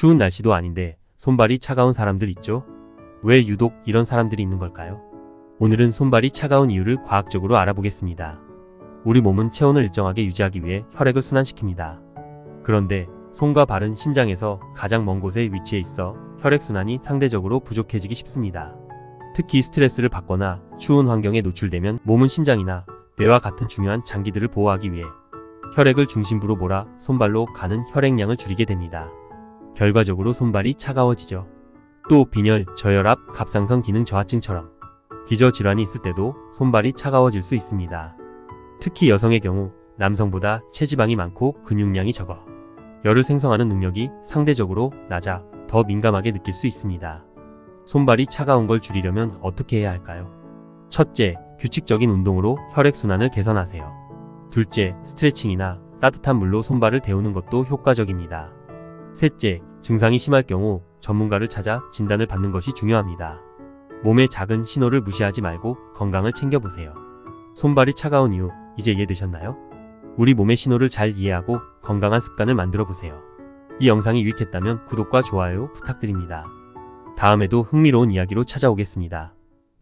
추운 날씨도 아닌데 손발이 차가운 사람들 있죠? 왜 유독 이런 사람들이 있는 걸까요? 오늘은 손발이 차가운 이유를 과학적으로 알아보겠습니다. 우리 몸은 체온을 일정하게 유지하기 위해 혈액을 순환시킵니다. 그런데 손과 발은 심장에서 가장 먼 곳에 위치해 있어 혈액순환이 상대적으로 부족해지기 쉽습니다. 특히 스트레스를 받거나 추운 환경에 노출되면 몸은 심장이나 뇌와 같은 중요한 장기들을 보호하기 위해 혈액을 중심부로 몰아 손발로 가는 혈액량을 줄이게 됩니다. 결과적으로 손발이 차가워지죠. 또 빈혈, 저혈압, 갑상선 기능 저하증처럼 기저질환이 있을 때도 손발이 차가워질 수 있습니다. 특히 여성의 경우 남성보다 체지방이 많고 근육량이 적어 열을 생성하는 능력이 상대적으로 낮아 더 민감하게 느낄 수 있습니다. 손발이 차가운 걸 줄이려면 어떻게 해야 할까요? 첫째, 규칙적인 운동으로 혈액순환을 개선하세요. 둘째, 스트레칭이나 따뜻한 물로 손발을 데우는 것도 효과적입니다. 셋째, 증상이 심할 경우 전문가를 찾아 진단을 받는 것이 중요합니다. 몸의 작은 신호를 무시하지 말고 건강을 챙겨보세요. 손발이 차가운 이유, 이제 이해되셨나요? 우리 몸의 신호를 잘 이해하고 건강한 습관을 만들어 보세요. 이 영상이 유익했다면 구독과 좋아요 부탁드립니다. 다음에도 흥미로운 이야기로 찾아오겠습니다.